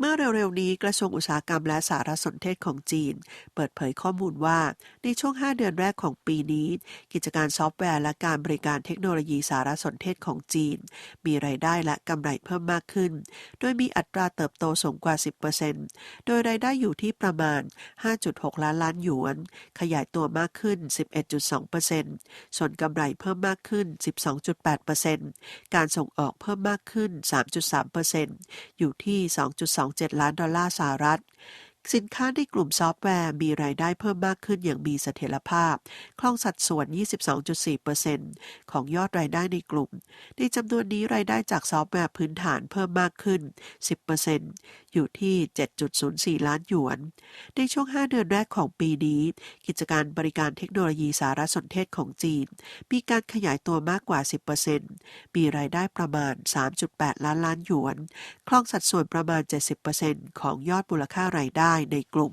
เมื่อเร็วๆ นี้กระทรวงอุตสาหกรรมและสารสนเทศของจีน เปิดเผยข้อมูลว่า ในช่วง 5 เดือนแรกของปีนี้ กิจการซอฟต์แวร์และการบริการเทคโนโลยีสารสนเทศของจีน มีรายได้และกำไรเพิ่มมากขึ้น โดยมีอัตราเติบโตสูงกว่า 10%โดยรายได้อยู่ที่ประมาณ 5.6 ล้านล้านหยวน ขยายตัวมากขึ้น 11.2%ส่วนกำไรเพิ่มมากขึ้น 12.8%การส่งออกเพิ่มมากขึ้น 3.3%อยู่ที่2.27 ล้านดอลลาร์สหรัฐ สินค้าในกลุ่มซอฟต์แวร์มีรายได้เพิ่มมากขึ้นอย่างมีเสถียรภาพ คล่องสัดส่วน 22.4%ของยอดรายได้ในกลุ่ม ในจำนวนนี้รายได้จากซอฟต์แวร์พื้นฐานเพิ่มมากขึ้น 10%อยู่ที่ 7.04 ล้านหยวน ในช่วง 5 เดือนแรกของปีนี้ กิจการบริการเทคโนโลยีสารสนเทศของจีน มีการขยายตัวมากกว่า 10%มีรายได้ประมาณ 3.8 ล้านล้านหยวนครองสัดส่วนประมาณ 70%ของยอดมูลค่ารายได้ได้ในกลุ่ม